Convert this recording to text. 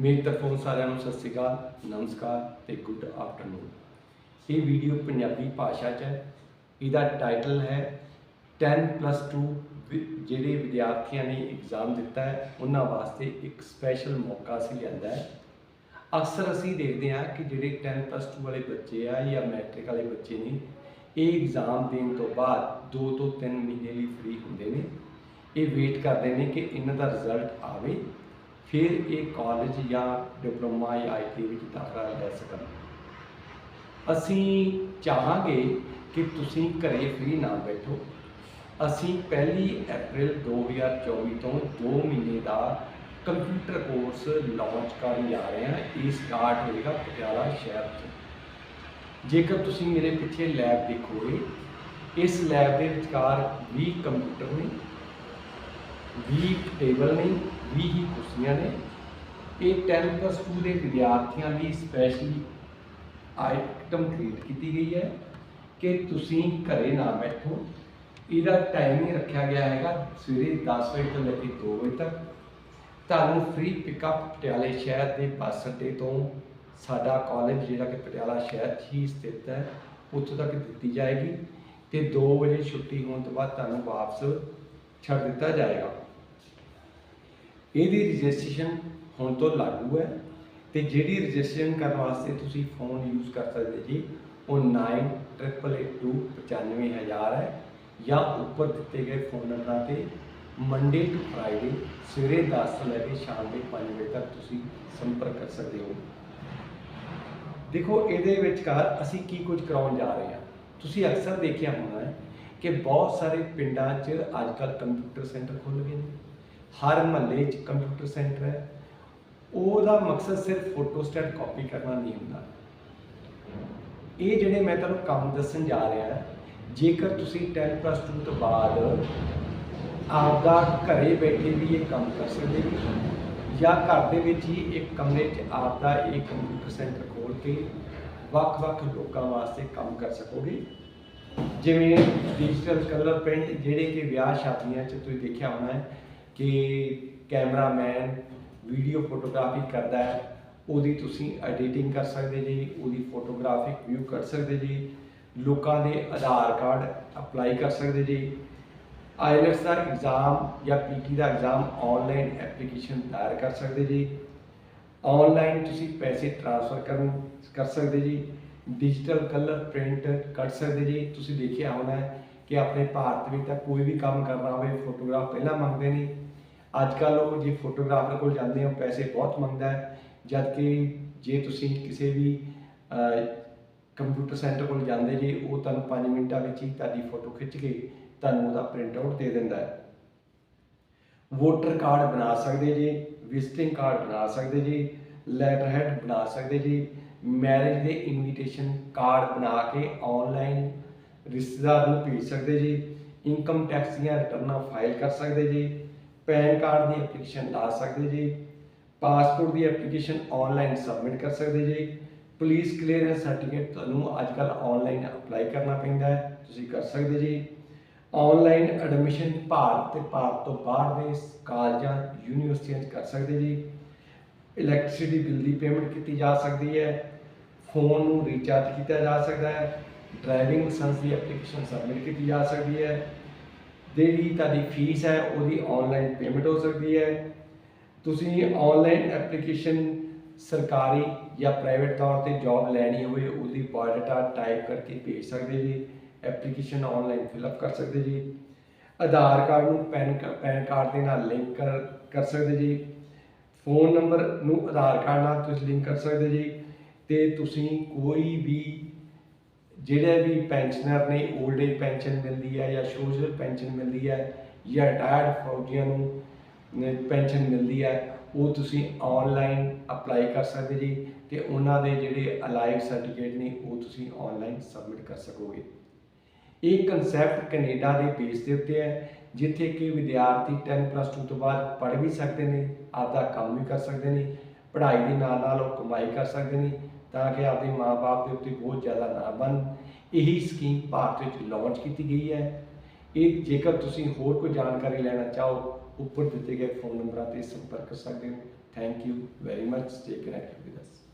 ਮੇਰੀ ਤਰਫੋਂ ਸਾਰਿਆਂ ਨੂੰ ਸਤਿ ਸ਼੍ਰੀ ਅਕਾਲ, ਨਮਸਕਾਰ ਤੇ ਗੁੱਡ ਆਫਟਰਨੂਨ ਇਹ ਵੀਡੀਓ ਪੰਜਾਬੀ ਭਾਸ਼ਾ 'ਚ ਹੈ। ਇਹਦਾ ਟਾਈਟਲ ਹੈ 10 ਪਲੱਸ 2 ਜਿਹੜੇ ਵਿਦਿਆਰਥੀਆਂ ਨੇ ਐਗਜ਼ਾਮ ਦਿੱਤਾ ਹੈ, ਉਹਨਾਂ ਵਾਸਤੇ ਇੱਕ ਸਪੈਸ਼ਲ ਮੌਕਾ ਸੀ ਲਿਆਂਦਾ ਹੈ। ਅਕਸਰ ਅਸੀਂ ਦੇਖਦੇ ਹਾਂ ਕਿ ਜਿਹੜੇ 10 ਪਲੱਸ 2 ਵਾਲੇ ਬੱਚੇ ਆ ਜਾਂ ਮੈਟ੍ਰਿਕ ਵਾਲੇ ਬੱਚੇ ਨੇ, ਇਹ ਐਗਜ਼ਾਮ ਦੇਣ ਤੋਂ ਬਾਅਦ 2 ਤੋਂ 3 ਮਹੀਨੇ ਲਈ ਫ੍ਰੀ ਹੁੰਦੇ ਨੇ। ਇਹ ਵੇਟ ਕਰਦੇ ਨੇ ਕਿ ਇਹਨਾਂ ਦਾ ਰਿਜ਼ਲਟ ਆਵੇ। ਫਿਰ ਇਹ ਕਾਲਜ ਜਾਂ ਡਿਪਲੋਮਾ ਜਾਂ ਆਈਟੀ ਵਿੱਚ ਦਾਖਲਾ ਲੈ ਸਕਣ। ਅਸੀਂ ਚਾਹਾਂਗੇ ਕਿ ਤੁਸੀਂ ਘਰੇ ਫ੍ਰੀ ਨਾ ਬੈਠੋ। ਅਸੀਂ ਪਹਿਲੀ ਅਪ੍ਰੈਲ 2024 ਤੋਂ 2 ਮਹੀਨੇ ਦਾ ਕੰਪਿਊਟਰ ਕੋਰਸ ਲਾਂਚ ਕਰਨ ਜਾ ਰਹੇ ਹਾਂ। ਇਹ ਸਟਾਰਟ ਹੋਏਗਾ ਪਟਿਆਲਾ ਸ਼ਹਿਰ 'ਚ ਜੇਕਰ ਤੁਸੀਂ ਮੇਰੇ ਪਿੱਛੇ ਲੈਬ ਦੇਖੋਗੇ, ਇਸ ਲੈਬ ਦੇ ਵਿਚਕਾਰ 20 ਕੰਪਿਊਟਰ ਨੇ 20 ਟੇਬਲ ਨੇ 20 ਹੀ ਕੁਰਸੀਆਂ ਨੇ। ਇਹ 10 ਪਲੱਸ 2 ਦੇ ਵਿਦਿਆਰਥੀਆਂ ਲਈ ਸਪੈਸ਼ਲੀ ਆਈਟਮ ਕ੍ਰੀਏਟ ਕੀਤੀ ਗਈ ਹੈ ਕਿ ਤੁਸੀਂ ਘਰੇ ਨਾ ਬੈਠੋ। ਇਹਦਾ ਟਾਈਮਿੰਗ ਰੱਖਿਆ ਗਿਆ ਹੈਗਾ ਸਵੇਰੇ 10 ਵਜੇ ਤੋਂ ਲੈ ਕੇ 2 ਵਜੇ ਤੱਕ। ਤੁਹਾਨੂੰ ਫ੍ਰੀ ਪਿਕਅਪ ਪਟਿਆਲੇ ਸ਼ਹਿਰ ਦੇ ਬੱਸ ਅੱਡੇ ਤੋਂ ਸਾਡਾ ਕਾਲਜ ਜਿਹੜਾ ਕਿ ਪਟਿਆਲਾ ਸ਼ਹਿਰ 'ਚ ਹੀ ਸਥਿਤ ਹੈ, ਉੱਥੋਂ ਤੱਕ ਦਿੱਤੀ ਜਾਏਗੀ ਤੇ 2 ਵਜੇ ਛੁੱਟੀ ਹੋਣ ਤੋਂ ਬਾਅਦ ਤੁਹਾਨੂੰ ਵਾਪਸ ਛੱਡ ਦਿੱਤਾ ਜਾਏਗਾ। ਇਹਦੀ ਰਜਿਸਟ੍ਰੇਸ਼ਨ ਹੁਣ ਤੋਂ ਲਾਗੂ ਹੈ ਤੇ ਜਿਹੜੀ ਰਜਿਸਟ੍ਰੇਸ਼ਨ ਕਰਨ ਵਾਸਤੇ ਤੁਸੀਂ ਫੋਨ ਯੂਜ਼ ਕਰ ਸਕਦੇ ਜੀ, ਉਹ 9882 ਹੈ ਜਾਂ ਉੱਪਰ ਦਿੱਤੇ ਗਏ ਫੋਨ ਨੰਬਰਾਂ ਤੇ ਮੰਡੇ ਟੂ ਫਰਾਈਡੇ ਸਵੇਰੇ 10 ਤੋਂ ਲੈ ਕੇ ਸ਼ਾਮ ਦੇ 5 ਵਜੇ ਤੱਕ ਤੁਸੀਂ ਸੰਪਰਕ ਕਰ ਸਕਦੇ ਹੋ। ਦੇਖੋ, ਇਹਦੇ ਵਿਚਕਾਰ ਅਸੀਂ ਕੀ ਕੁਝ ਕਰਾਉਣ ਜਾ ਰਹੇ ਹਾਂ। ਤੁਸੀਂ ਅਕਸਰ ਦੇਖਿਆ ਹੋਣਾ ਹੈ ਕਿ ਬਹੁਤ ਸਾਰੇ ਪਿੰਡਾਂ 'ਚ ਅੱਜਕੱਲ ਕੰਪਿਊਟਰ ਸੈਂਟਰ ਖੁੱਲ੍ਹ ਗਏ ਨੇ। ਹਰ ਮਹੱਲੇ 'ਚ ਕੰਪਿਊਟਰ ਸੈਂਟਰ ਹੈ। ਉਹਦਾ ਮਕਸਦ ਸਿਰਫ ਫੋਟੋਸਟੇਟ ਕਾਪੀ ਕਰਨਾ ਨਹੀਂ ਹੁੰਦਾ। ਇਹ ਜਿਹੜੇ ਮੈਂ ਤੁਹਾਨੂੰ ਕੰਮ ਦੱਸਣ ਜਾ ਰਿਹਾ, ਜੇਕਰ ਤੁਸੀਂ 10 ਪਲੱਸ 2 ਤੋਂ ਬਾਅਦ ਆਪਦਾ ਘਰੇ ਬੈਠੇ ਵੀ ਇਹ ਕੰਮ ਕਰ ਸਕਦੇ ਹੋ, ਜਾਂ ਘਰ ਦੇ ਵਿੱਚ ਹੀ ਇੱਕ ਕਮਰੇ 'ਚ ਆਪਦਾ ਇਹ ਕੰਪਿਊਟਰ ਸੈਂਟਰ ਖੋਲ ਕੇ ਵੱਖ-ਵੱਖ ਲੋਕਾਂ ਵਾਸਤੇ ਕੰਮ ਕਰ ਸਕੋਗੇ। ਜਿਵੇਂ ਡਿਜੀਟਲ ਕਲਰ ਪ੍ਰਿੰਟ ਜਿਹੜੇ ਕਿ ਵਿਆਹ ਸ਼ਾਦੀਆਂ 'ਚ ਤੁਸੀਂ ਦੇਖਿਆ ਹੋਣਾ ਹੈ ਕਿ ਕੈਮਰਾਮੈਨ ਵੀਡੀਓ ਫੋਟੋਗ੍ਰਾਫੀ ਕਰਦਾ ਹੈ, ਉਹਦੀ ਤੁਸੀਂ ਐਡੀਟਿੰਗ ਕਰ ਸਕਦੇ ਜੀ, ਉਹਦੀ ਫੋਟੋਗ੍ਰਾਫਿਕ ਵਿਊ ਕਰ ਸਕਦੇ ਜੀ, ਲੋਕਾਂ ਦੇ ਆਧਾਰ ਕਾਰਡ ਅਪਲਾਈ ਕਰ ਸਕਦੇ ਜੀ। ਆਈਲੈਟਸ ਦਾ ਐਗਜ਼ਾਮ ਜਾਂ ਪੀਟੀ ਦਾ ਐਗਜ਼ਾਮ ਆਨਲਾਈਨ ਐਪਲੀਕੇਸ਼ਨ ਦਾਇਰ ਕਰ ਸਕਦੇ ਜੀ। ਆਨਲਾਈਨ ਤੁਸੀਂ ਪੈਸੇ ਟ੍ਰਾਂਸਫਰ ਕਰਨ, ਕਰ ਸਕਦੇ ਜੀ। ਡਿਜੀਟਲ ਕਲਰ ਪ੍ਰਿੰਟ ਕੱਢ ਸਕਦੇ ਜੀ। ਤੁਸੀਂ ਦੇਖਿਆ ਹੋਣਾ ਕਿ ਆਪਣੇ ਭਾਰਤ ਵਿੱਚ ਤਾਂ ਕੋਈ ਵੀ ਕੰਮ ਕਰਨਾ ਹੋਵੇ, ਫੋਟੋਗ੍ਰਾਫ ਪਹਿਲਾਂ ਮੰਗਦੇ ਨੇ। ਅੱਜ ਕੱਲ੍ਹ ਉਹ ਜੇ ਫੋਟੋਗ੍ਰਾਫਰ ਕੋਲ ਜਾਂਦੇ ਹੋ ਪੈਸੇ ਬਹੁਤ ਮੰਗਦਾ ਹੈ ਜਦ ਕਿ ਜੇ ਤੁਸੀਂ ਕਿਸੇ ਵੀ ਕੰਪਿਊਟਰ ਸੈਂਟਰ ਕੋਲ ਜਾਂਦੇ ਜੇ, ਉਹ ਤੁਹਾਨੂੰ 5 ਮਿੰਟਾਂ ਵਿੱਚ ਹੀ ਤੁਹਾਡੀ ਫੋਟੋ ਖਿੱਚ ਕੇ ਤੁਹਾਨੂੰ ਉਹਦਾ ਪ੍ਰਿੰਟ ਆਊਟ ਦੇ ਦਿੰਦਾ ਹੈ। ਵੋਟਰ ਕਾਰਡ ਬਣਾ ਸਕਦੇ ਜੀ ਵਿਜ਼ਿਟਿੰਗ ਕਾਰਡ ਬਣਾ ਸਕਦੇ ਜੀ ਲੈਟਰ ਹੈਡ ਬਣਾ ਸਕਦੇ ਜੀ ਮੈਰਿਜ ਦੇ ਇਨਵੀਟੇਸ਼ਨ ਕਾਰਡ ਬਣਾ ਕੇ ਆਨਲਾਈਨ ਰਿਸ਼ਤੇਦਾਰ ਨੂੰ ਭੇਜ ਸਕਦੇ ਜੀ ਇਨਕਮ ਟੈਕਸ ਦੀਆਂ ਰਿਟਰਨਾਂ ਫਾਈਲ ਕਰ ਸਕਦੇ ਜੀ ਪੈਨ ਕਾਰਡ ਦੀ ਐਪਲੀਕੇਸ਼ਨ ਲਾ ਸਕਦੇ ਜੀ, ਪਾਸਪੋਰਟ ਦੀ ਐਪਲੀਕੇਸ਼ਨ ਆਨਲਾਈਨ ਸਬਮਿਟ ਕਰ ਸਕਦੇ ਜੀ ਪੁਲਿਸ ਕਲੀਅਰੈਂਸ ਸਰਟੀਫਿਕੇਟ ਤੁਹਾਨੂੰ ਅੱਜ ਕੱਲ ਆਨਲਾਈਨ ਅਪਲਾਈ ਕਰਨਾ ਪੈਂਦਾ ਹੈ, ਤੁਸੀਂ ਕਰ ਸਕਦੇ ਜੀ। ਆਨਲਾਈਨ ਐਡਮਿਸ਼ਨ ਭਾਰਤ ਤੇ ਭਾਰਤ ਤੋਂ ਬਾਹਰ ਦੇ ਕਾਲਜਾਂ ਯੂਨੀਵਰਸਿਟੀਆਂ 'ਚ ਕਰ ਸਕਦੇ ਜੀ। ਇਲੈਕਟ੍ਰਿਸਿਟੀ ਬਿੱਲ ਦੀ ਪੇਮੈਂਟ ਕੀਤੀ ਜਾ ਸਕਦੀ ਹੈ ਫੋਨ ਨੂੰ ਰੀਚਾਰਜ ਕੀਤਾ ਜਾ ਸਕਦਾ ਹੈ ਡਰਾਈਵਿੰਗ ਲਾਇਸੈਂਸ ਦੀ ਐਪਲੀਕੇਸ਼ਨ ਸਬਮਿਟ ਕੀਤੀ ਜਾ ਸਕਦੀ ਹੈ। ਜਿਹੜੀ ਤੁਹਾਡੀ ਫੀਸ ਹੈ, ਉਹਦੀ ਆਨਲਾਈਨ ਪੇਮੈਂਟ ਹੋ ਸਕਦੀ ਹੈ। ਤੁਸੀਂ ਆਨਲਾਈਨ ਐਪਲੀਕੇਸ਼ਨ ਸਰਕਾਰੀ ਜਾਂ ਪ੍ਰਾਈਵੇਟ ਤੌਰ ਤੇ ਜੌਬ ਲੈਣੀ ਹੋਵੇ, ਉਹਦੀ ਬਾਇਓਡਾਟਾ ਟਾਈਪ ਕਰਕੇ ਭੇਜ ਸਕਦੇ ਜੀ। ਐਪਲੀਕੇਸ਼ਨ ਆਨਲਾਈਨ ਫਿਲਅਪ ਕਰ ਸਕਦੇ ਜੀ। ਆਧਾਰ ਕਾਰਡ ਨੂੰ ਪੈਨ ਪੈਨ ਕਾਰਡ ਦੇ ਨਾਲ ਲਿੰਕ ਕਰ ਕਰ ਸਕਦੇ ਜੀ। ਫੋਨ ਨੰਬਰ ਨੂੰ ਆਧਾਰ ਕਾਰਡ ਨਾਲ ਤੁਸੀਂ ਲਿੰਕ ਕਰ ਸਕਦੇ ਜੀ। ਤੇ ਤੁਸੀਂ ਕੋਈ ਵੀ ਜਿਹੜੇ ਵੀ ਪੈਨਸ਼ਨਰ ਨੇ 올ਡ ਏਜ ਪੈਨਸ਼ਨ ਮਿਲਦੀ ਹੈ ਜਾਂ ਸੋਸ਼ਲ ਪੈਨਸ਼ਨ ਮਿਲਦੀ ਹੈ ਜਾਂ ਰਿਟਾਇਰਡ ਫੌਜੀਆਂ ਨੂੰ ਪੈਨਸ਼ਨ ਮਿਲਦੀ ਹੈ, ਉਹ ਤੁਸੀਂ ਆਨਲਾਈਨ ਅਪਲਾਈ ਕਰ ਸਕਦੇ ਜੀ ਤੇ ਉਹਨਾਂ ਦੇ ਜਿਹੜੇ ਅਲਾਈਵ ਸਰਟੀਫਿਕੇਟ ਨੇ, ਉਹ ਤੁਸੀਂ ਆਨਲਾਈਨ ਸਬਮਿਟ ਕਰ ਸਕੋਗੇ। ਇਹ ਕਨਸੈਪਟ ਕੈਨੇਡਾ ਦੇ ਬੇਸ ਦੇ ਉੱਤੇ ਹੈ, ਜਿੱਥੇ ਕਿ ਵਿਦਿਆਰਥੀ 10 ਪਲੱਸ 2 ਤੋਂ ਬਾਅਦ ਪੜ੍ਹ ਵੀ ਸਕਦੇ ਨੇ, ਆਪਦਾ ਕੰਮ ਵੀ ਕਰ ਸਕਦੇ ਨੇ, ਪੜ੍ਹਾਈ ਦੇ ਨਾਲ ਨਾਲ ਉਹ ਕਮਾਈ ਕਰ ਸਕਦੇ ਨੇ ਤਾਂ ਕਿ ਆਪਦੇ ਮਾਪੇ ਦੇ ਉੱਤੇ ਬਹੁਤ ਜ਼ਿਆਦਾ ਨਾ ਬਣ ਇਹੀ ਸਕੀਮ ਭਾਰਤ ਵਿੱਚ ਲਾਂਚ ਕੀਤੀ ਗਈ ਹੈ। ਇਹ ਜੇਕਰ ਤੁਸੀਂ ਹੋਰ ਕੋਈ ਜਾਣਕਾਰੀ ਲੈਣਾ ਚਾਹੋ, ਉੱਪਰ ਦਿੱਤੇ ਗਏ ਫੋਨ ਨੰਬਰਾਂ ਤੇ ਸੰਪਰਕ ਕਰ ਸਕਦੇ ਹੋ। Thank you very much stay connected with us